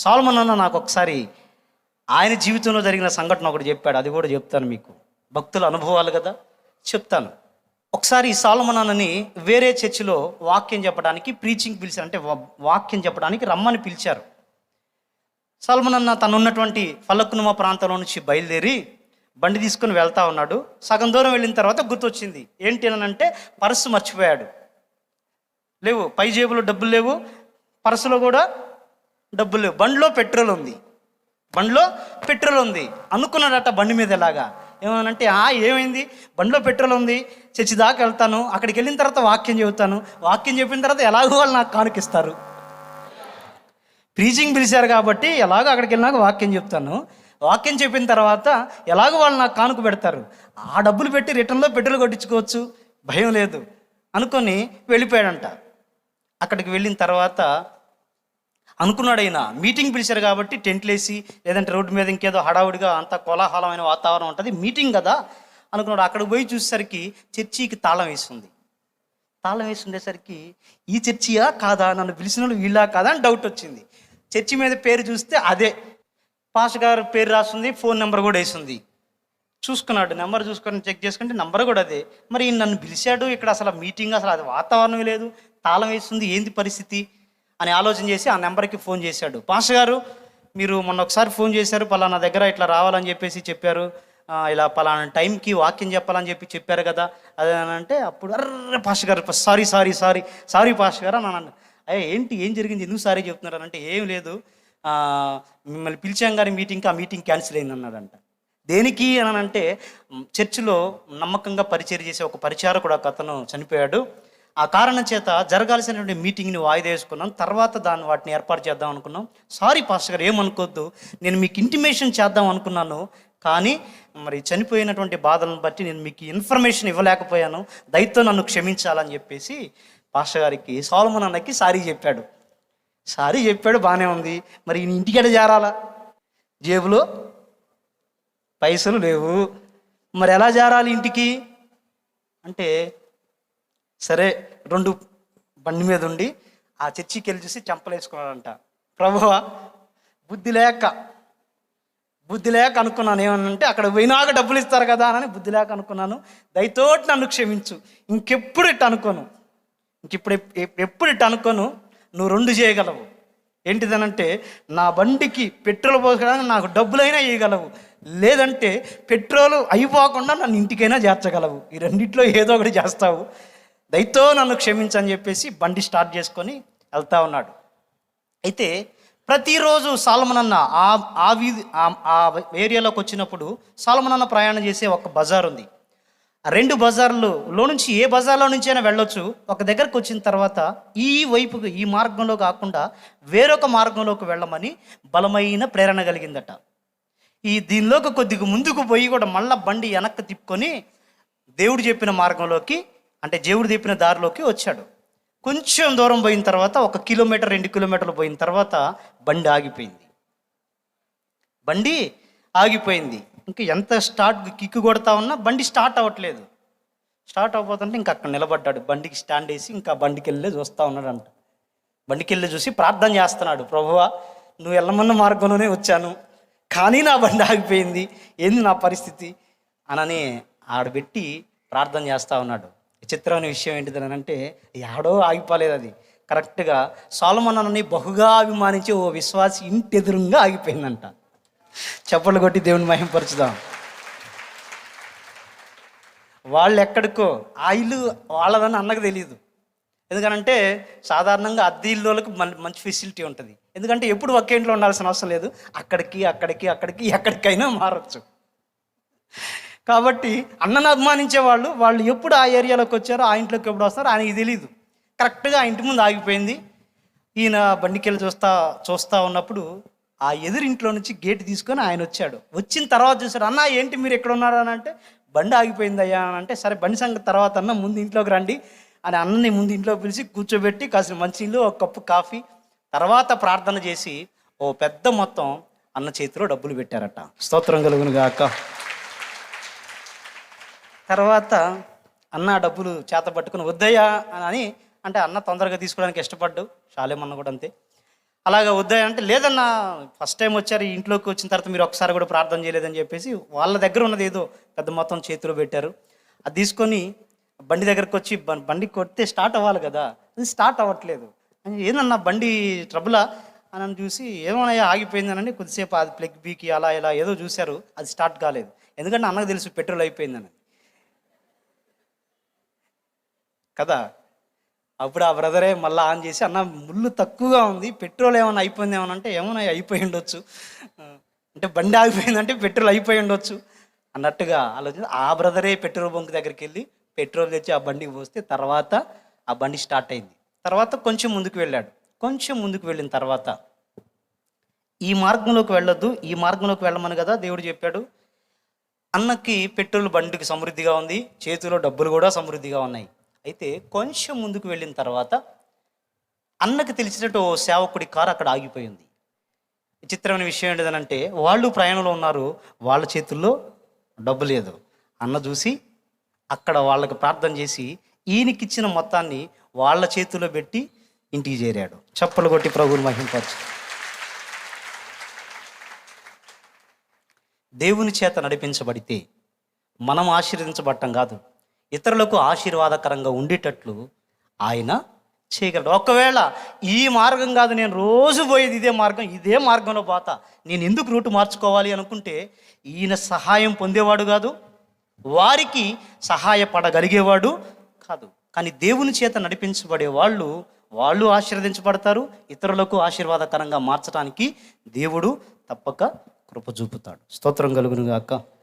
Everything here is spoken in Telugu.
సాల్మన్ అన్న నాకు ఒకసారి ఆయన జీవితంలో జరిగిన సంఘటన ఒకటి చెప్పాడు. అది కూడా చెప్తాను మీకు. భక్తుల అనుభవాలు కదా? చెప్తాను. ఒకసారి సాల్మన్ అన్నని వేరే చర్చిలో వాక్యం చెప్పడానికి ప్రీచింగ్ పిలిచారు. అంటే వా- వాక్యం చెప్పడానికి రమ్మని పిలిచారు. సల్మన్ అన్న తను ఉన్నటువంటి ఫలక్నుమ ప్రాంతంలో నుంచి బయలుదేరి బండి తీసుకుని వెళ్తా ఉన్నాడు. సగం దూరం వెళ్ళిన తర్వాత గుర్తొచ్చింది. ఏంటి అని అంటే పర్సు మర్చిపోయాడు. లేవు పై జేబులో డబ్బులు లేవు. పర్సులో కూడా డబ్బులు. బండ్లో బండిలో పెట్రోల్ ఉంది. బండిలో పెట్రోల్ ఉంది. అనుకున్నాడట బండి మీద ఎలాగా? ఏమనంటే ఆ ఏమైంది? బండిలో పెట్రోల్ ఉంది. చర్చి దాకా వెళ్తాను. అక్కడికి వెళ్ళిన తర్వాత వాక్యం చెబుతాను. వాక్యం చెప్పిన తర్వాత ఎలాగో వాళ్ళు నాకు కానుకిస్తారు ప్రీచింగ్ పిలిచారు కాబట్టి ఎలాగో అక్కడికి వెళ్ళినాక వాక్యం చెప్తాను. వాక్యం చెప్పిన తర్వాత ఎలాగో వాళ్ళు నాకు కానుక పెడతారు. ఆ డబ్బులు పెట్టి రిటర్న్లో పెట్రోల్ కొట్టించుకోవచ్చు. భయం లేదు. అనుకొని వెళ్ళిపోయాడంట. అక్కడికి వెళ్ళిన తర్వాత అనుకున్నాడు ఆయన మీటింగ్ పిలిచారు కాబట్టి టెంట్లు వేసి లేదంటే రోడ్డు మీద ఇంకేదో హడావుడిగా అంత కోలాహలమైన వాతావరణం ఉంటుంది మీటింగ్ కదా అనుకున్నాడు. అక్కడికి పోయి చూసేసరికి చర్చికి తాళం వేసింది. తాళం వేసి ఉండేసరికి ఈ చర్చియా కాదా? నన్ను పిలిచిన వాళ్ళు వీళ్ళా కాదా అని డౌట్ వచ్చింది. చర్చి మీద పేరు చూస్తే అదే. పాస్ గారు పేరు రాస్తుంది ఫోన్ నెంబర్ కూడా వేసింది. చూసుకున్నాడు. నెంబర్ చూసుకొని చెక్ చేసుకుంటే నెంబర్ కూడా అదే. మరి నన్ను పిలిచాడు ఇక్కడ అసలు మీటింగ్ అసలు అది వాతావరణం లేదు. తాళం వేస్తుంది ఏంది పరిస్థితి? అని ఆలోచన చేసి ఆ నెంబర్కి ఫోన్ చేశాడు. పాస్టర్ గారు మీరు మొన్న ఒకసారి ఫోన్ చేశారు పలానా దగ్గర ఇట్లా రావాలని చెప్పేసి చెప్పారు. ఇలా పలానా టైంకి వాక్యం చెప్పాలని చెప్పి చెప్పారు కదా అదే అంటే అప్పుడు అర్రే పాస్టర్ గారు sorry sorry sorry sorry pastor గారు అని అయ్యా ఏంటి ఏం జరిగింది? ఎందుకు సారీ చెప్తున్నారు? అంటే ఏం లేదు. మిమ్మల్ని పిలిచాం కానీ మీటింగ్కి ఆ మీటింగ్ క్యాన్సిల్ అయింది అన్నాడంట. దేనికి అని అంటే చర్చిలో నమ్మకంగా పరిచయం చేసే ఒక పరిచారకుడు ఒక అతను చనిపోయాడు. ఆ కారణం చేత జరగాల్సినటువంటి మీటింగ్ని వాయిదా వేసుకున్నాం తర్వాత దాన్ని వాటిని ఏర్పాటు చేద్దాం అనుకున్నాం సారీ పాస్టర్ గారు ఏమనుకోవద్దు. నేను మీకు ఇంటిమేషన్ చేద్దాం అనుకున్నాను. కానీ మరి చనిపోయినటువంటి బాధలను బట్టి నేను మీకు ఇన్ఫర్మేషన్ ఇవ్వలేకపోయాను. దయతో నన్ను క్షమించాలని చెప్పేసి పాస్టర్ గారికి సోలమన్ అన్నకి సారీ చెప్పాడు. సారీ చెప్పాడు బాగానే ఉంది. మరి ఈయన ఇంటికెడ చేరాలా? జేబులో పైసలు లేవు. మరి ఎలా జారాలి ఇంటికి? అంటే సరే రెండు బండి మీద ఉండి ఆ చర్చికి వెళ్ళి చూసి చంపలేసుకున్నాడంట ప్రభువా బుద్ధి లేక బుద్ధి లేక అనుకున్నాను. ఏమనంటే అక్కడ పోయినాక డబ్బులు ఇస్తారు కదా అని బుద్ధి లేక అనుకున్నాను. దయతోటి నన్ను క్షమించు. ఇంకెప్పుడు ఇట్ అనుకోను. ఇంకెప్పుడు ఎప్పుడు ఇట్ అనుకోను. నువ్వు రెండు చేయగలవు. ఏంటిదనంటే నా బండికి పెట్రోల్ పోసుకోవడానికి నాకు డబ్బులైనా ఇవ్వగలవు లేదంటే పెట్రోల్ అయిపోకుండా నన్ను ఇంటికైనా చేర్చగలవు. ఈ రెండిట్లో ఏదో ఒకటి చేస్తావు. దయతో నన్ను క్షమించని చెప్పేసి బండి స్టార్ట్ చేసుకొని వెళ్తా ఉన్నాడు. అయితే ప్రతిరోజు సాల్మనన్న ఆ ఆ వీధి ఆ- ఆ ఏరియాలోకి వచ్చినప్పుడు సాల్మనన్న ప్రయాణం చేసే ఒక బజార్ ఉంది. రెండు బజార్లలో నుంచి ఏ బజార్లో నుంచి అయినా వెళ్ళొచ్చు. ఒక దగ్గరకు వచ్చిన తర్వాత ఈ వైపుకు ఈ మార్గంలో కాకుండా వేరొక మార్గంలోకి వెళ్ళమని బలమైన ప్రేరణ కలిగిందట. ఈ దీనిలోకి కొద్దిగా ముందుకు పోయి కూడా మళ్ళా బండి వెనక్కి తిప్పుకొని దేవుడు చెప్పిన మార్గంలోకి అంటే దేవుడు తెప్పిన దారిలోకి వచ్చాడు. కొంచెం దూరం పోయిన తర్వాత ఒక కిలోమీటర్ రెండు కిలోమీటర్లు పోయిన తర్వాత బండి ఆగిపోయింది. బండి ఆగిపోయింది. ఇంకా ఎంత స్టార్ట్ కిక్కు కొడతా ఉన్నా బండి స్టార్ట్ అవ్వట్లేదు. స్టార్ట్ అవ్వబోతుంటే ఇంకా అక్కడ నిలబడ్డాడు. బండికి స్టాండ్ వేసి ఇంకా బండికి వెళ్ళే చూస్తూ ఉన్నాడంట. బండికి వెళ్ళి చూసి ప్రార్థన చేస్తున్నాడు. ప్రభువా నువ్వు వెళ్ళమన్న మార్గంలోనే వచ్చాను. కానీ నా బండి ఆగిపోయింది. ఏంది నా పరిస్థితి? అనని ఆడబెట్టి ప్రార్థన చేస్తూ ఉన్నాడు. చిత్రమైన విషయం ఏంటిదని అంటే ఎక్కడో ఆగిపోలేదు అది. కరెక్ట్గా సోలమన్నని బహుగా అభిమానించి ఓ విశ్వాసి ఇంటి ఎదురుగా ఆగిపోయిందంట. చెప్పలు కొట్టి దేవుని మహింపరచుదాం. వాళ్ళు ఎక్కడికో ఆ ఇల్లు వాళ్ళదని అన్నకు తెలియదు ఎందుకనంటే సాధారణంగా అద్దె ఇల్లులకు మంచి ఫెసిలిటీ ఉంటుంది. ఎందుకంటే ఎప్పుడు ఒకే ఇంట్లో ఉండాల్సిన అవసరం లేదు. అక్కడికి అక్కడికి అక్కడికి ఎక్కడికైనా మారచ్చు. కాబట్టి అన్నను అభిమానించే వాళ్ళు వాళ్ళు ఎప్పుడు ఆ ఏరియాలోకి వచ్చారో ఆ ఇంట్లోకి ఎప్పుడు వస్తారో ఆయనకి తెలియదు కరెక్ట్గా ఆ ఇంటి ముందు ఆగిపోయింది. ఈయన బండికెళ్ళి చూస్తా చూస్తూ ఉన్నప్పుడు ఆ ఎదురింట్లో నుంచి గేట్ తీసుకొని ఆయన వచ్చాడు. వచ్చిన తర్వాత చూశాడు అన్న ఏంటి మీరు ఎక్కడ ఉన్నారు? అని అంటే బండి ఆగిపోయింది అయ్యా అని అంటే సరే బండి సంగతి తర్వాత అన్న ముందు ఇంట్లోకి రండి అని అన్నని ముందు ఇంట్లో పిలిచి కూర్చోబెట్టి కాసిన మంచినీళ్ళు ఒక కప్పు కాఫీ తర్వాత ప్రార్థన చేసి ఓ పెద్ద మొత్తం అన్న చేతిలో డబ్బులు పెట్టారట. స్తోత్రం కలుగును గాక తర్వాత అన్న డబ్బులు చేత పట్టుకుని వద్దయ్యా అని అంటే అన్న తొందరగా తీసుకోవడానికి ఇష్టపడ్డు. షాలేమన్న కూడా అంతే. అలాగా వద్దా అంటే లేదన్నా ఫస్ట్ టైం వచ్చారు ఇంట్లోకి వచ్చిన తర్వాత మీరు ఒకసారి కూడా ప్రార్థన చేయలేదని చెప్పేసి వాళ్ళ దగ్గర ఉన్నది ఏదో పెద్ద మొత్తం చేతిలో పెట్టారు. అది తీసుకొని బండి దగ్గరకు వచ్చి బండి కొడితే స్టార్ట్ అవ్వాలి కదా. అది స్టార్ట్ అవ్వట్లేదు. ఏదన్నా ఏందన్నా బండి ట్రబులా అని అని చూసి ఏమన్నా ఆగిపోయిందనని కొద్దిసేపు అది ప్లగ్ బీకి అలా ఇలా ఏదో చూశారు. అది స్టార్ట్ కాలేదు. ఎందుకంటే అన్నకు తెలుసు పెట్రోల్ అయిపోయిందని. కదా? అప్పుడు ఆ బ్రదరే మళ్ళీ ఆన్ చేసి అన్న ముళ్ళు తక్కువగా ఉంది పెట్రోల్ ఏమైనా అయిపోయింది ఏమన్నా? అంటే ఏమైనా అయిపోయి ఉండొచ్చు. అంటే బండి ఆగిపోయిందంటే పెట్రోల్ అయిపోయి ఉండొచ్చు అన్నట్టుగా ఆలోచన. ఆ బ్రదరే పెట్రోల్ బంక్ దగ్గరికి వెళ్ళి పెట్రోల్ తెచ్చి ఆ బండికి పోస్తే తర్వాత ఆ బండి స్టార్ట్ అయింది. తర్వాత కొంచెం ముందుకు వెళ్ళాడు. కొంచెం ముందుకు వెళ్ళిన తర్వాత ఈ మార్గంలోకి వెళ్ళొద్దు ఈ మార్గంలోకి వెళ్ళమని కదా? దేవుడు చెప్పాడు. అన్నకి పెట్రోల్ బండికి సమృద్ధిగా ఉంది చేతిలో డబ్బులు కూడా సమృద్ధిగా ఉన్నాయి. అయితే కొంచెం ముందుకు వెళ్ళిన తర్వాత అన్నకి తెలిసినట్టు ఓ సేవకుడి కారు అక్కడ ఆగిపోయింది. విచిత్రమైన విషయం ఏంటిదనంటే వాళ్ళు ప్రయాణంలో ఉన్నారు వాళ్ళ చేతుల్లో డబ్బు లేదు. అన్న చూసి అక్కడ వాళ్ళకి ప్రార్థన చేసి ఈయనకిచ్చిన మొత్తాన్ని వాళ్ళ చేతిలో పెట్టి ఇంటికి చేరాడు. చప్పలు కొట్టి ప్రభువులు మహింపరచు. దేవుని చేత నడిపించబడితే మనం ఆశీర్వదించబడటం కాదు. ఇతరులకు ఆశీర్వాదకరంగా ఉండేటట్లు ఆయన చేయగలడు. ఒకవేళ ఈ మార్గం కాదు నేను రోజు పోయేది ఇదే మార్గం ఇదే మార్గంలో పోతా నేను ఎందుకు రూటు మార్చుకోవాలి అనుకుంటే ఈయన సహాయం పొందేవాడు కాదు వారికి సహాయపడగలిగేవాడు కాదు. కానీ దేవుని చేత నడిపించబడే వాళ్ళు వాళ్ళు ఆశీర్వదించబడతారు ఇతరులకు ఆశీర్వాదకరంగా మార్చడానికి దేవుడు తప్పక కృప చూపుతాడు. స్తోత్రం కలుగును గాక